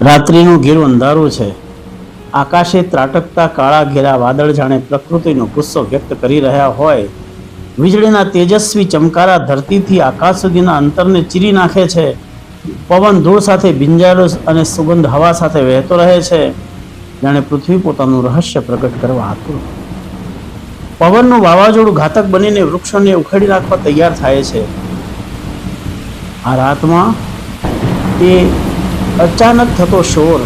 રાત્રિનું ઘેરું અંધારું છે. આકાશે ત્રાટકતા કાળા ઘેરા વાદળ જાણે પ્રકૃતિનો ગુસ્સો વ્યક્ત કરી રહ્યા હોય. વીજળીના તેજસ્વી ચમકારા ધરતીથી આકાશ સુધીના અંતરને ચીરી નાખે છે. પવન ધૂળ સાથે ભીંજાયેલો અને સુગંધ હવા સાથે વહેતો રહે છે. જાણે પૃથ્વી પોતાનું રહસ્ય પ્રગટ કરવા હતું પવનનું વાવાઝોડું ઘાતક બનીને વૃક્ષોને ઉખેડી નાખવા તૈયાર થાય છે. આ રાતમાં તે અચાનક થતો શોર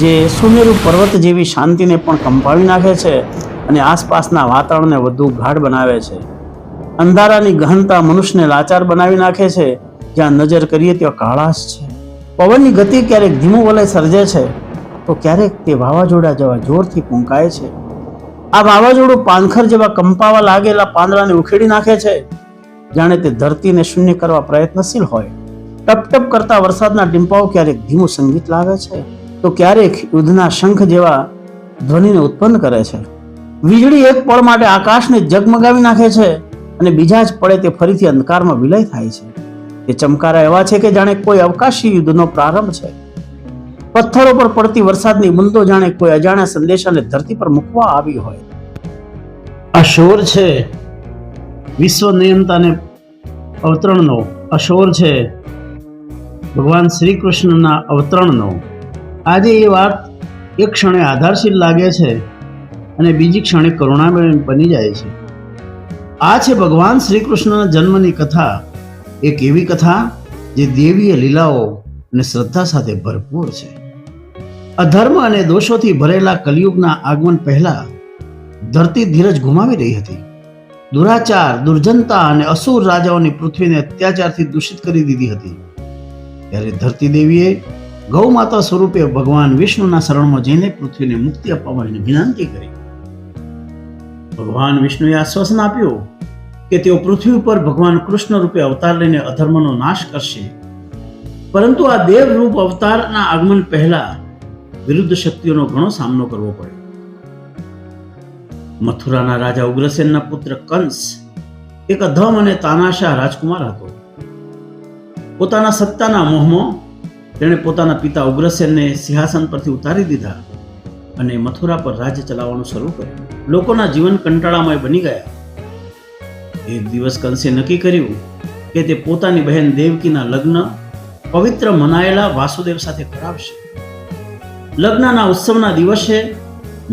જે સુમેરુ પર્વત જેવી શાંતિને પણ કંપાવી નાખે છે અને આસપાસના વાતાવરણને વધુ ગાઢ બનાવે છે. અંધારાની ગહનતા મનુષ્યને લાચાર બનાવી નાખે છે. જ્યાં નજર કરીએ ત્યાં કાળાશ છે. પવનની ગતિ ક્યારેક ધીમું વલય સર્જે છે, તો ક્યારેક તે વાવાઝોડા જેવા જોરથી પૂંકાય છે. આ વાવાઝોડું પાનખર જેવા કંપાવા લાગેલા પાંદડાને ઉખેડી નાખે છે. જાણે તે ધરતીને શૂન્ય કરવા પ્રયત્નશીલ હોય. ટપ ટપ કરતા વરસાદના ટીમ્પાઓ ક્યારેક ધીમું સંગીત લાવે છે? તો ક્યારેક યુદ્ધના શંખ જેવા ધ્વનિને ઉત્પન્ન કરે છે. વીજળી એક પળ માટે આકાશને જગમગાવી નાખે છે અને બીજા જ પળે તે ફરીથી અંધકારમાં વિલય થાય છે. તે ચમકારા એવા છે કે જાણે કોઈ અવકાશી યુદ્ધનો પ્રારંભ છે. પથ્થરો પર પડતી વરસાદની બુંદો જાણે કોઈ અજાણ્યા સંદેશાને ધરતી પર મૂકવા આવી હોય. આ શોર છે વિશ્વ નિયંતાને અવતરણનો અશોર છે ભગવાન શ્રી કૃષ્ણના અવતરણનો. આજે એ વાત એક ક્ષણે આધારશીલ લાગે છે અને બીજી ક્ષણે કરુણામય બની જાય છે. આ છે ભગવાન શ્રી કૃષ્ણના જન્મની કથા. એક એવી કથા જે દેવીય લીલાઓ અને શ્રદ્ધા સાથે ભરપૂર છે. અધર્મ અને દોષોથી ભરેલા કલિયુગના આગમન પહેલા ધરતી ધીરજ ગુમાવી રહી હતી. દુરાચાર, દુર્જનતા અને અસુર રાજાઓની પૃથ્વીને અત્યાચારથી દૂષિત કરી દીધી હતી. ત્યારે ધરતી દેવીએ ગૌ માતા સ્વરૂપે ભગવાન વિષ્ણુના શરણમાં જઈને પૃથ્વીને મુક્તિ આપવા માટે વિનંતી કરી. ભગવાન વિષ્ણુએ આશ્વાસન આપ્યું કે તેઓ પૃથ્વી ઉપર ભગવાન કૃષ્ણ રૂપે અવતાર લઈને અધર્મનો નાશ કરશે. પરંતુ આ દેવ રૂપ અવતારના આગમન પહેલા વિરુદ્ધ શક્તિઓનો ઘણો સામનો કરવો પડ્યો. મથુરાના રાજા ઉગ્રસેનના પુત્ર કંસ એક અધમ અને તાનાશાહ રાજકુમાર હતો. પોતાના સત્તાના મોહમાં તેણે પોતાના પિતા ઉગ્રસેનને સિંહાસન પરથી ઉતારી દીધા અને મથુરા પર રાજ્ય ચલાવવાનું શરૂ કર્યું. લોકોના જીવન કંટાળામય બની ગયા. એક દિવસ કંસે નક્કી કર્યું કે તે પોતાની બહેન દેવકીના લગ્ન પવિત્ર મનાયેલા વાસુદેવ સાથે કરાવશે. લગ્નના ઉત્સવના દિવસે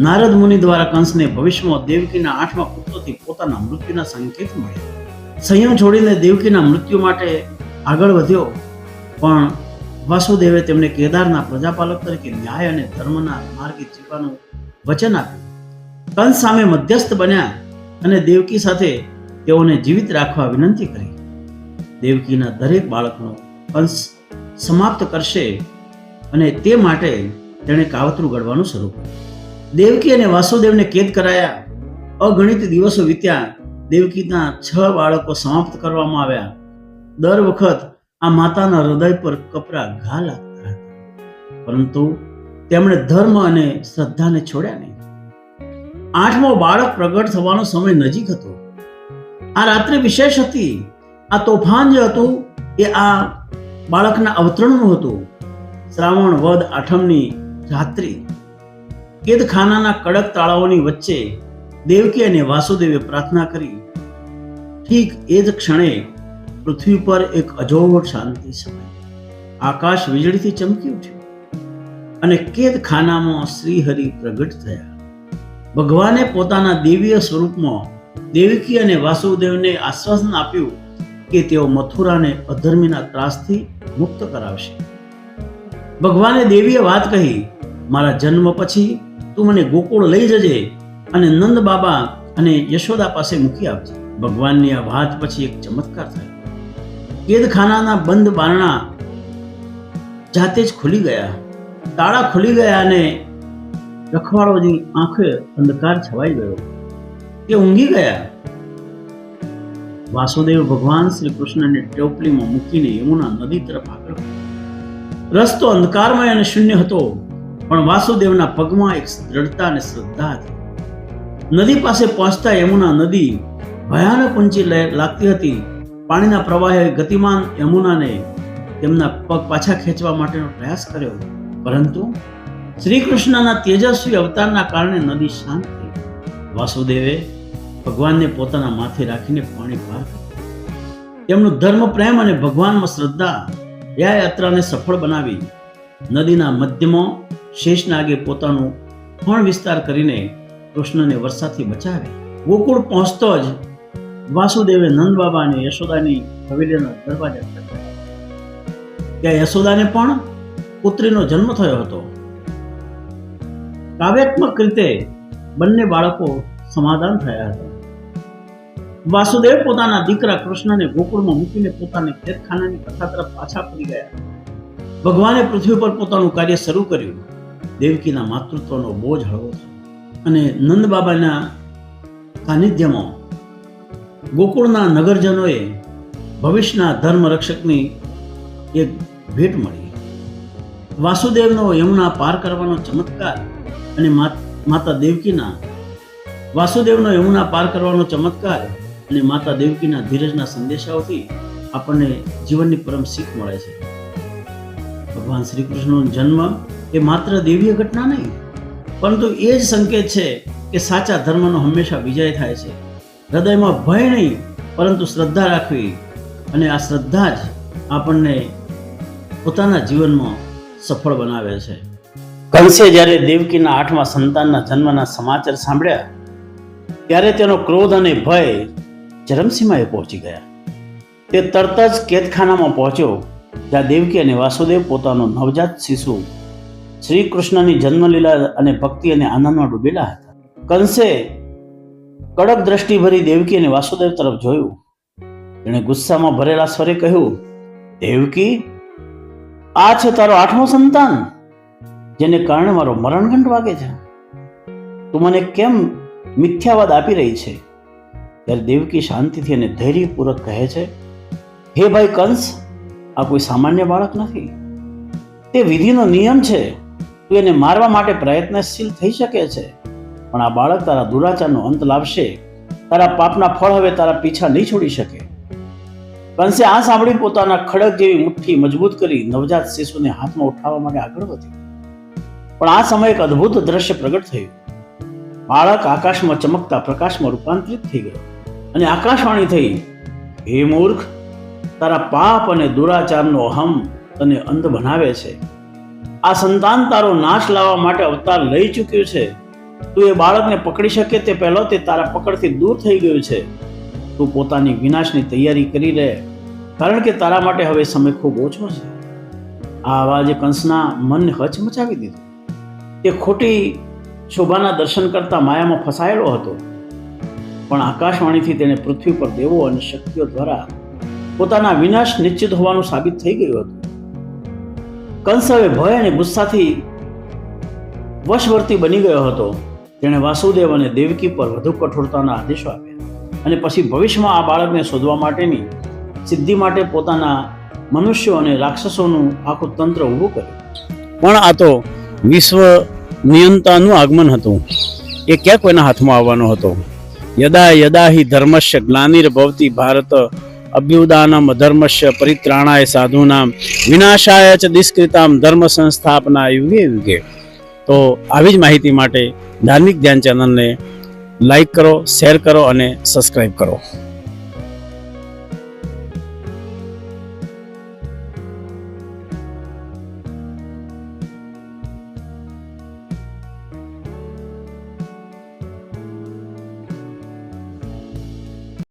નારદ મુનિ દ્વારા કંસને ભવિષ્યમાં દેવકીના આઠમા પુત્રથી પોતાના મૃત્યુના સંકેત મળ્યા. સંયમ છોડીને દેવકીના મૃત્યુ માટે આગળ વધ્યો. પણ વાસુદેવે તેમને કેદારના પ્રજાપાલક તરીકે ન્યાય અને ધર્મના માર્ગે જીવવાનું વચન આપ્યું. કંસ સામે મધ્યસ્થ બન્યા અને દેવકી સાથે તેઓને જીવિત રાખવા વિનંતી કરી. દેવકીના દરેક બાળકનો કંસ સમાપ્ત કરશે અને તે માટે તેણે કાવતરું ઘડવાનું શરૂ કર્યું. દેવકી અને વાસુદેવને કેદ કરાયા. અગણિત દિવસો વીત્યા દેવકીના છ બાળકો સમાપ્ત કરવામાં આવ્યા. દર વખત આ માતાના હૃદય પર કપરા ઘા લાગતા હતા. પરંતુ તેમણે ધર્મ અને શ્રદ્ધાને છોડ્યા નહીં. આઠમો બાળક પ્રગટ થવાનો સમય નજીક હતો. આ રાત્રિ વિશેષ હતી. આ તોફાન જે હતું એ આ બાળકના અવતરણનું હતું. શ્રાવણ, વદ, આઠમની રાત્રિ. કેદખાનાના કડક તાળાઓની વચ્ચે દેવકી અને વાસુદેવે પ્રાર્થના કરી. ઠીક એ જ ક્ષણે પૃથ્વી પર એક અજોડ શાંતિ સમય. આકાશ વીજળીથી ચમકી ઉઠ્યું અને કેદખાનામાં શ્રીહરિ પ્રગટ થયા. ભગવાને પોતાના દિવ્ય સ્વરૂપમાં દેવકી અને વાસુદેવને આશ્વાસન આપ્યું કે તેઓ મથુરાને અધર્મીના ત્રાસથી મુક્ત કરાવશે. ભગવાને દેવીએ વાત કહી, મારા જન્મ પછી તું મને ગોકુળ લઈ જજે અને નંદ બાબા અને યશોદા પાસે મૂકી આપજે ભગવાનની આ વાત પછી એક ચમત્કાર થયો. કેદખાનાના બંધ બારણા જાતે જ ખુલી ગયા. તાળા ખુલી ગયા અને રખવાડોની આંખે અંધકાર છવાઈ ગયો. તે ઊંઘી ગયા. વાસુદેવ ભગવાન શ્રી કૃષ્ણને ટોપલીમાં મૂકીને યમુના નદી તરફ આગળ. રસ્તો અંધકારમય અને શૂન્ય હતો, પણ વાસુદેવના પગમાં એક દ્રઢતા અને શ્રદ્ધા હતી. નદી પાસે પહોંચતા યમુના નદી ભયાનક ઊંચી લાગતી હતી. પાણીના પ્રવાહે ગતિમાન યમુનાને તેમના પગ પાછા ખેંચવા માટેનો પ્રયાસ કર્યો. પરંતુ શ્રી કૃષ્ણના તેજસ્વી અવતારના કારણે નદી શાંત થઈ. વાસુદેવે ભગવાનને પોતાના માથે રાખીને પાણી પાર તેમનું ધર્મ, પ્રેમ અને ભગવાનમાં શ્રદ્ધા યા યાત્રાને સફળ બનાવી. નદીના મધ્યમાં શેષનાગે પોતાનું ફણ વિસ્તાર કરીને કૃષ્ણને વરસાદથી બચાવી. ગોકુળ પહોંચતો જ વાસુદેવે નંદ બાબા અને યશોદાની હવેલીના દરવાજા. ત્યાં યશોદાને પણ પુત્રીનો જન્મ થયો હતો. કાવ્યાત્મક રીતે બંને બાળકો સમાધાન થયા હતા. વાસુદેવ પોતાના દીકરા કૃષ્ણને ગોકુળમાં મૂકીને પોતાની ખેતખાનાની કથા તરફ પાછા ફરી ગયા. ભગવાને પૃથ્વી પર પોતાનું કાર્ય શરૂ કર્યું. દેવકીના માતૃત્વનો બોજ હળવો અને નંદ બાબાના સાનિધ્યમાં ગોકુળના નગરજનોએ ભવિષ્યના ધર્મ રક્ષકની એક ભેટ મળી. વાસુદેવનો યમુના પાર કરવાનો ચમત્કાર અને માતા દેવકીના, વાસુદેવનો યમુના પાર કરવાનો ચમત્કાર અને માતા દેવકીના ધીરજના સંદેશાઓથી આપણને જીવનની પરમ શીખ મળે છે. ભગવાન શ્રી કૃષ્ણનો જન્મ એ માત્ર દેવીય ઘટના નહીં, પરંતુ એ જ સંકેત છે કે સાચા ધર્મનો હંમેશા વિજય થાય છે. હૃદયમાં ભય નહીં, પરંતુ શ્રદ્ધા રાખવી અને આ શ્રદ્ધા જ આપણને પોતાના જીવનમાં સફળ બનાવે છે. કંસે જ્યારે દેવકીના આઠમા સંતાનના જન્મના સમાચાર સાંભળ્યા, ત્યારે તેનો ક્રોધ અને ભય ચરમસીમાએ પહોંચી ગયા. તે તરત જ કેદખાનામાં પહોંચ્યો, જ્યાં દેવકી અને વાસુદેવ પોતાનો નવજાત શિશુ શ્રી કૃષ્ણની જન્મલીલા અને ભક્તિ અને આનંદમાં ડૂબેલા હતા. કંસે કડક દ્રષ્ટિ ભરી દેવકી અને વાસુદેવ તરફ જોયું. એણે ગુસ્સામાં ભરેલા સ્વરે કહ્યું, દેવકી, આ છે તારો આઠમો સંતાન, જેને કારણે મારો મરણઘંટ વાગે છે. તું મને કેમ મિથ્યાવાદ આપી રહી છે? ત્યારે દેવકી શાંતિથી અને ધૈર્યપૂર્વક કહે છે, હે ભાઈ કંસ, આ કોઈ સામાન્ય બાળક નથી. તે વિધિનો નિયમ છે. તું એને મારવા માટે પ્રયત્નશીલ થઈ શકે છે. પણ આ બાળક તારા દુરાચારનો અંત લાવશે. તારા પાપના ફળ હવે તારા પીછા નહીં છોડી શકે. કંસે આ સાંભળી પોતાના ખડક જેવી મુઠ્ઠી મજબૂત કરી નવજાત શિશુને હાથમાં ઉઠાવવા માટે આગળ વધી પણ આ સમયે એક અદ્ભુત દ્રશ્ય પ્રગટ થયું. બાળક આકાશમાં ચમકતા પ્રકાશમાં રૂપાંતરિત થઈ ગયો અને આકાશવાણી થઈ, હે મૂર્ખ, તારા પાપ અને દુરાચારનો અહમ તને અંધ બનાવે છે. આ સંતાન તારો નાશ લાવવા માટે અવતાર લઈ ચૂક્યું છે. તું એ બાળકને પકડી શકે તે પહેલો તે તારા પકડથી દૂર થઈ ગયું છે. તું પોતાની વિનાશની તૈયારી કરી રહે કારણ કે તારા માટે હવે સમય ખૂબ ઓછો છે. આ અવાજે કંસના મનને હચમચાવી દીધું. તે ખોટી શોભાના દર્શન કરતા માયામાં ફસાયેલો હતો. પણ આકાશવાણીથી તેને પૃથ્વી પર દેવો અને શક્તિઓ દ્વારા પોતાના વિનાશ નિશ્ચિત હોવાનું સાબિત થઈ ગયું હતું. કંસ હવે ભય અને ગુસ્સાથી વશવર્તી બની ગયો હતો. તેણે વાસુદેવ અને દેવકી પર વધુ કઠોરતાના આદેશો આપ્યા અને પછી ભવિષ્યમાં આ બાળકને શોધવા માટેની સિદ્ધિ માટે પોતાના મનુષ્યો અને રાક્ષસોનું આખું તંત્ર ઊભું કર્યું. પણ આ તો વિશ્વ નિયંતાનું આગમન હતું. એ ક્યાં કોઈના હાથમાં આવવાનો હતો. યદા યદા હિ ધર્મસ્ય જ્ઞાનિર્ભવતી ભારત અભ્યુદાનમ અધર્મસ્ય પરિત્રાણાય સાધુનામ વિનાશાય ચ દિષ્કૃતામ ધર્મ સંસ્થાપના યુગે યુગે. તો આવી જ માહિતી માટે ધાર્મિક ધ્યાન ચેનલને લાઈક કરો, શેર કરો અને સબસ્ક્રાઈબ કરો.